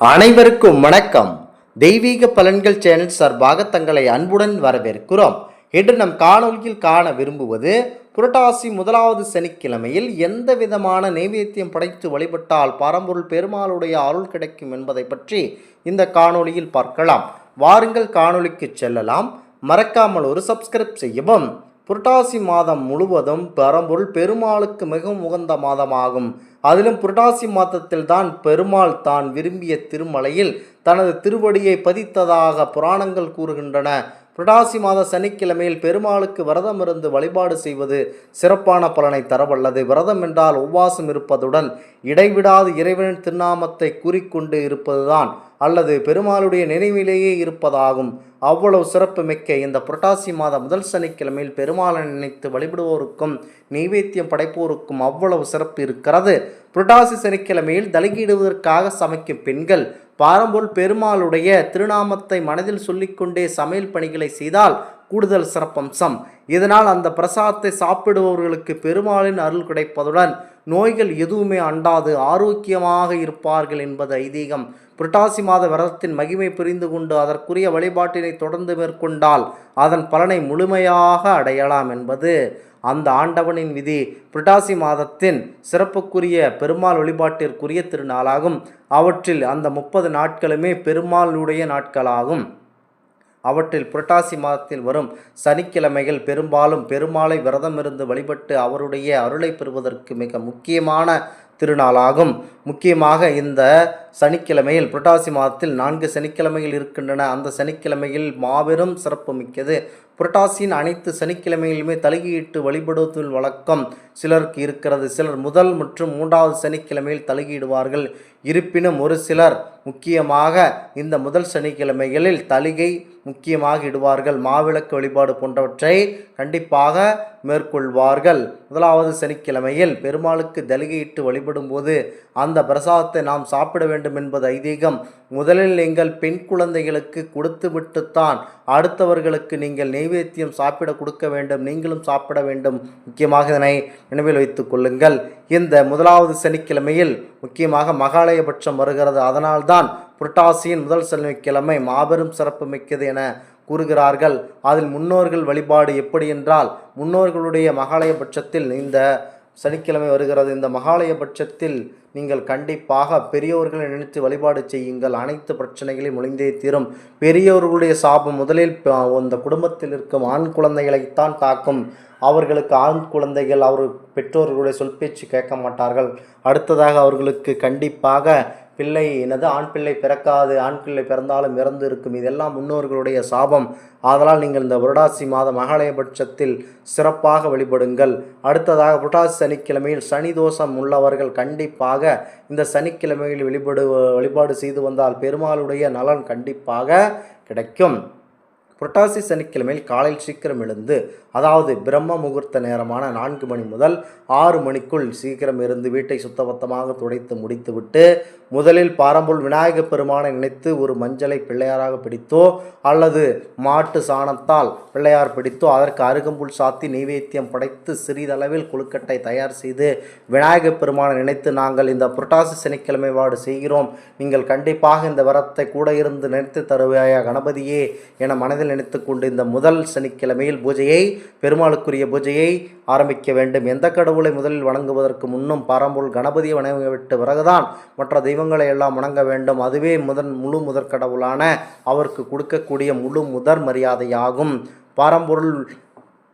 அனைவருக்கும் வணக்கம். தெய்வீக பலன்கள் சேனல் சார்பாக தங்களை அன்புடன் வரவேற்கிறோம். இன்று நம் காணொலியில் காண விரும்புவது புரட்டாசி முதலாவது சனிக்கிழமையில் எந்த விதமான நைவேத்தியம் படைத்து வழிபட்டால் பரம்பொருள் பெருமாளுடைய அருள் கிடைக்கும் என்பதை பற்றி இந்த காணொளியில் பார்க்கலாம். வாருங்கள் காணொலிக்கு செல்லலாம். மறக்காமல் ஒரு சப்ஸ்கிரைப் செய்யவும் புரட்டாசி மாதம் முழுவதும் பரம்பொருள் பெருமாளுக்கு மிகவும் உகந்த மாதமாகும். அதிலும் புரட்டாசி மாதத்தில் தான் பெருமாள் தான் விரும்பிய திருமலையில் தனது திருவடியை பதித்ததாக புராணங்கள் கூறுகின்றன. புரட்டாசி மாத சனிக்கிழமையில் பெருமாளுக்கு விரதம் இருந்து வழிபாடு செய்வது சிறப்பான பலனை தரவல்லது. விரதம் என்றால் உபவாசம் இருப்பதுடன் இடைவிடாது இறைவனின் திருநாமத்தை கூறிக்கொண்டு இருப்பதுதான் அல்லது பெருமாளுடைய நினைவிலேயே இருப்பதாகும். அவ்வளவு சிறப்பு மிக்க இந்த புரட்டாசி மாத முதல் சனிக்கிழமையில் பெருமாளை நினைத்து வழிபடுவோருக்கும் நைவேத்தியம் படைப்போருக்கும் அவ்வளவு சிறப்பு இருக்கிறது. புரட்டாசி சனிக்கிழமையில் தலகிடுவதற்காக சமைக்கும் பெண்கள் பாரம்பொருள் பெருமாளுடைய திருநாமத்தை மனதில் சொல்லிக்கொண்டே சமையல் பணிகளை செய்தால் கூடுதல் சிறப்பம்சம். இதனால் அந்த பிரசாதத்தை சாப்பிடுபவர்களுக்கு பெருமாளின் அருள் கிடைப்பதுடன் நோய்கள் எதுவுமே அண்டாது ஆரோக்கியமாக இருப்பார்கள் என்பது ஐதீகம். புரட்டாசி மாத விரதத்தின் மகிமை புரிந்து கொண்டு அதற்குரிய வழிபாட்டினை தொடர்ந்து மேற்கொண்டால் அதன் பலனை முழுமையாக அடையலாம் என்பது அந்த ஆண்டவனின் விதி. புரட்டாசி மாதத்தின் சிறப்புக்குரிய பெருமாள் வழிபாட்டிற்குரிய திருநாளாகும். அவற்றில் அந்த முப்பது நாட்களுமே பெருமாளுடைய நாட்களாகும். அவற்றில் புரட்டாசி மாதத்தில் வரும் சனிக்கிழமைகள் பெரும்பாலும் பெருமாளை விரதமிருந்து வழிபட்டு அவருடைய அருளை பெறுவதற்கு மிக முக்கியமான திருநாளாகும். முக்கியமாக இந்த சனிக்கிழமையில் புரட்டாசி மாதத்தில் நான்கு சனிக்கிழமைகள் இருக்கின்றன. அந்த சனிக்கிழமையில் மாபெரும் சிறப்பு மிக்கது. புரட்டாசியின் அனைத்து சனிக்கிழமையிலுமே தலையீட்டு வழிபடுவதில் வழக்கம் சிலருக்கு இருக்கிறது. சிலர் முதல் மற்றும் மூன்றாவது சனிக்கிழமையில் தலையிடுவார்கள் இருப்பினும் ஒரு சிலர் முக்கியமாக இந்த முதல் சனிக்கிழமைகளில் தலிகை முக்கியமாக இடுவார்கள். மாவிளக்கு வழிபாடு போன்றவற்றை கண்டிப்பாக மேற்கொள்வார்கள். முதலாவது சனிக்கிழமையில் பெருமாளுக்கு தலிகையிட்டு வழிபடும் போது அந்த பிரசாதத்தை நாம் சாப்பிட வேண்டும் என்பது ஐதீகம். முதலில் நீங்கள் பெண் குழந்தைகளுக்கு கொடுத்துவிட்டுத்தான் அடுத்தவர்களுக்கு நீங்கள் நெய்வேத்தியம் சாப்பிட கொடுக்க வேண்டும். நீங்களும் சாப்பிட வேண்டும். முக்கியமாக இதனை நினைவில் வைத்துக் கொள்ளுங்கள். இந்த முதலாவது சனிக்கிழமையில் முக்கியமாக மகாலயபட்சம் வருகிறது. அதனால்தான் புரட்டாசியின் முதல் சனிக்கிழமை மாபெரும் சிறப்பு மிக்கது என கூறுகிறார்கள். அதில் முன்னோர்கள் வழிபாடு எப்படி என்றால் முன்னோர்களுடைய மகாலயபட்சத்தில் இந்த சனிக்கிழமை வருகிறது. இந்த மகாலயபட்சத்தில் நீங்கள் கண்டிப்பாக பெரியோர்களை நினைத்து வழிபாடு செய்யுங்கள். அனைத்து பிரச்சனைகளையும் ஒளிந்தே தீரும். பெரியோர்களுடைய சாபம் முதலில் அந்த குடும்பத்தில் இருக்கும் ஆண் குழந்தைகளைத்தான் தாக்கும். அவர்களுக்கு ஆண் குழந்தைகள் அவர் பெற்றோர்களுடைய சொல் பேச்சு கேட்க மாட்டார்கள். அடுத்ததாக அவர்களுக்கு கண்டிப்பாக பிள்ளை என்னது ஆண் பிள்ளை பிறக்காது ஆண் பிள்ளை பிறந்தாலும் இறந்து இருக்கும். இதெல்லாம் முன்னோர்களுடைய சாபம். ஆதலால் நீங்கள் இந்த புரடாசி மாத மகாலயபட்சத்தில் சிறப்பாக வழிபடுங்கள். அடுத்ததாக புரட்டாசி சனிக்கிழமையில் சனி தோஷம் உள்ளவர்கள் கண்டிப்பாக இந்த சனிக்கிழமையில் வழிபடு வழிபாடு செய்து வந்தால் பெருமாளுடைய நலன் கண்டிப்பாக கிடைக்கும். புரட்டாசி சனிக்கிழமையில் காலையில் சீக்கிரம் எழுந்து அதாவது பிரம்ம முகூர்த்த நேரமான நான்கு மணி முதல் ஆறு மணிக்குள் சீக்கிரம் இருந்து வீட்டை சுத்தபத்தமாக துடைத்து முடித்துவிட்டு முதலில் பாரம்புல் விநாயக பெருமானை நினைத்து ஒரு மஞ்சளை பிள்ளையாராக பிடித்தோ அல்லது மாட்டு சாணத்தால் பிள்ளையார் பிடித்தோ அதற்கு அருகம்புல் சாத்தி நெய்வேத்தியம் படைத்து சிறிதளவில் கொழுக்கட்டை தயார் செய்து விநாயக பெருமானை நினைத்து நாங்கள் இந்த புரட்டாசி சனிக்கிழமை வாடு செய்கிறோம். நீங்கள் கண்டிப்பாக இந்த வரத்தை கூட இருந்து நினைத்து தருவாயா கணபதியே என மனதில் நினைத்து கொண்டு இந்த முதல் சனிக்கிழமையில் பூஜையை பெருமாளுக்குரிய பூஜையை ஆரம்பிக்க வேண்டும். எந்த கடவுளை முதலில் வணங்குவதற்கு முன்னும் பாரம்பூல் கணபதியை வணங்கிவிட்டு பிறகுதான் மற்ற தெய்வங்களை எல்லாம் வணங்க வேண்டும். அதுவே முதன் முழு முதற் கடவுளான அவருக்கு கொடுக்கக்கூடிய முழு முதற் மரியாதையாகும். பாரம்பொருள்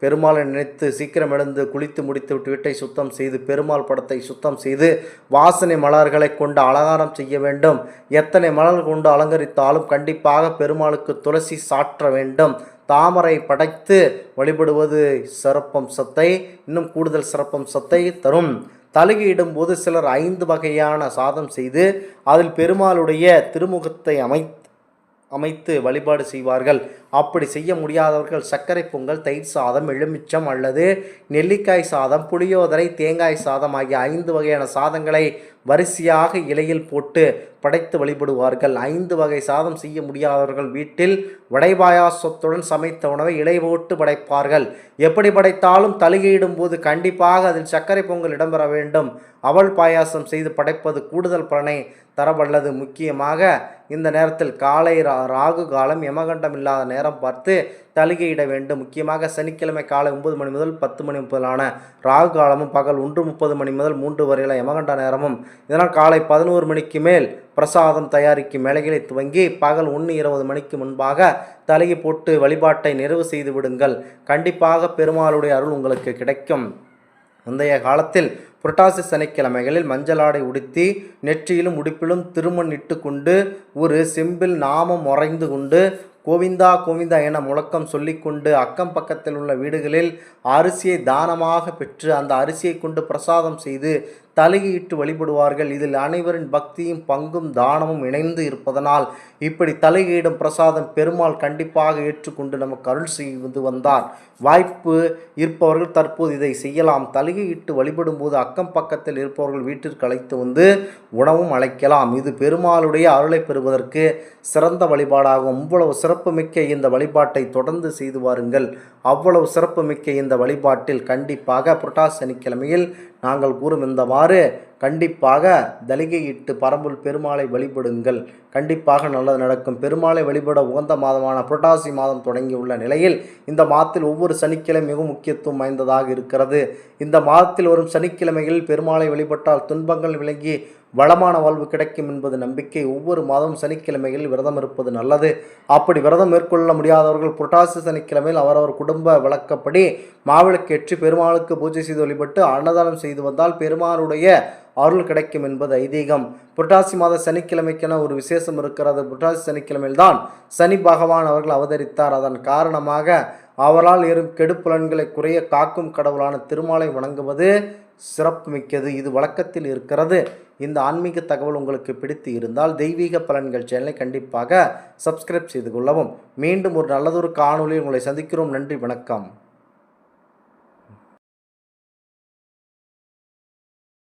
பெருமாளை நினைத்து சீக்கிரம் எழுந்து குளித்து முடித்துவிட்டு வீட்டை சுத்தம் செய்து பெருமாள் படத்தை சுத்தம் செய்து வாசனை மலர்களை கொண்டு அலங்காரம் செய்ய வேண்டும். எத்தனை மலர் கொண்டு அலங்கரித்தாலும் கண்டிப்பாக பெருமாளுக்கு துளசி சாற்ற வேண்டும். தாமரை படைத்து வழிபடுவது சிறப்பம்சத்தை இன்னும் கூடுதல் சிறப்பம்சத்தை தரும். தலுகையிடும் போது சிலர் ஐந்து வகையான சாதம் செய்து அதில் பெருமாளுடைய திருமுகத்தை அமை அமைத்து வழிபாடு செய்வார்கள். அப்படி செய்ய முடியாதவர்கள் சர்க்கரை பொங்கல் தயிர் சாதம் எலுமிச்சம் அல்லது நெல்லிக்காய் சாதம் புளியோதரை தேங்காய் சாதம் ஆகிய ஐந்து வகையான சாதங்களை வரிசையாக இலையில் போட்டு படைத்து வழிபடுவார்கள். ஐந்து வகை சாதம் செய்ய முடியாதவர்கள் வீட்டில் வடைபாயாசத்துடன் சமைத்த உணவை இலை போட்டு படைப்பார்கள். எப்படி படைத்தாலும் தலுகையிடும் போது கண்டிப்பாக அதில் சர்க்கரை பொங்கல் இடம்பெற வேண்டும். அவல் பாயாசம் செய்து படைப்பது கூடுதல் பலனை தரவல்லது. முக்கியமாக இந்த நேரத்தில் காலை ரா ராகு காலம் யமகண்டம் இல்லாத நேரம் பார்த்து தலுகையிட வேண்டும். முக்கியமாக சனிக்கிழமை காலை ஒன்பது மணி முதல் பத்து மணி முதலான ராகு காலமும் பகல் ஒன்று முப்பது மணி முதல் மூன்று வரையில யமகண்ட நேரமும் இதனால் காலை பதினோரு மணிக்கு மேல் பிரசாதம் தயாரிக்கும் வேலைகளை துவங்கி பகல் ஒன்று இருபது மணிக்கு முன்பாக தலையை போட்டு வழிபாட்டை நிறைவு செய்து விடுங்கள். கண்டிப்பாக பெருமாளுடைய அருள் உங்களுக்கு கிடைக்கும். முந்தைய காலத்தில் புரட்டாசி சனிக்கிழமைகளில் மஞ்சளாடை உடுத்தி நெற்றியிலும் உடுப்பிலும் திருமண் இட்டு கொண்டு ஒரு செம்பில் நாமம் உறைந்து கொண்டு கோவிந்தா கோவிந்தா என முழக்கம் சொல்லிக்கொண்டு அக்கம் பக்கத்தில் உள்ள வீடுகளில் அரிசியை தானமாக பெற்று அந்த அரிசியை கொண்டு பிரசாதம் செய்து தலையிட்டு வழிபடுவார்கள். இதில் அனைவரின் பக்தியும் பங்கும் தானமும் இணைந்து இருப்பதனால் இப்படி தலையிடும் பிரசாதம் பெருமாள் கண்டிப்பாக ஏற்றுக்கொண்டு நமக்கு அருள் செய்து வந்தார். வாய்ப்பு இருப்பவர்கள் தற்போது இதை செய்யலாம். தலையிட்டு வழிபடும் போது அக்கம் பக்கத்தில் இருப்பவர்கள் வீட்டிற்கு அழைத்து வந்து உணவும் அழைக்கலாம். இது பெருமாளுடைய அருளை பெறுவதற்கு சிறந்த வழிபாடாகும். இவ்வளவு சிறப்புமிக்க இந்த வழிபாட்டை தொடர்ந்து செய்து வாருங்கள். அவ்வளவு சிறப்புமிக்க இந்த வழிபாட்டில் கண்டிப்பாக புரட்டாசி சனிக்கிழமையில் நாங்கள் கூறும் இந்தவாறு கண்டிப்பாக தலிகையிட்டு பரம்புல் பெருமாளை வழிபடுங்கள் கண்டிப்பாக நல்லது நடக்கும். பெருமாளை வழிபட உகந்த மாதமான புரட்டாசி மாதம் தொடங்கியுள்ள நிலையில் இந்த மாதத்தில் ஒவ்வொரு சனிக்கிழமை மிகவும் முக்கியத்துவம் வாய்ந்ததாக இருக்கிறது. இந்த மாதத்தில் வரும் சனிக்கிழமைகளில் பெருமாளை வழிபட்டால் துன்பங்கள் விளங்கி வளமான வாழ்வு கிடைக்கும் என்பது நம்பிக்கை. ஒவ்வொரு மாதமும் சனிக்கிழமைகளில் விரதம் இருப்பது நல்லது. அப்படி விரதம் மேற்கொள்ள முடியாதவர்கள் புரட்டாசி சனிக்கிழமையில் அவரவர் குடும்ப வழக்கப்படி மாவிளக்கேற்றி பெருமாளுக்கு பூஜை செய்து வழிபட்டு அன்னதானம் செய்து வந்தால் பெருமாளுடைய அருள் கிடைக்கும் என்பது ஐதீகம். புரட்டாசி மாத சனிக்கிழமைக்கென ஒரு விசேஷம் இருக்கிறது. புரட்டாசி சனிக்கிழமையில்தான் சனி பகவான் அவர்கள் அவதரித்தார். அதன் காரணமாக அவரால் ஏறும் கெடுப்புலன்களை குறைய காக்கும் கடவுளான திருமாலை வணங்குவது சிறப்புமிக்கது. இது வழக்கத்தில் இருக்கிறது. இந்த ஆன்மீக தகவல் உங்களுக்கு பிடித்து இருந்தால் தெய்வீக பலன்கள் சேனலை கண்டிப்பாக சப்ஸ்கிரைப் செய்து கொள்ளவும். மீண்டும் ஒரு நல்லதொரு காணொளியில் உங்களை சந்திக்கிறோம். நன்றி வணக்கம்.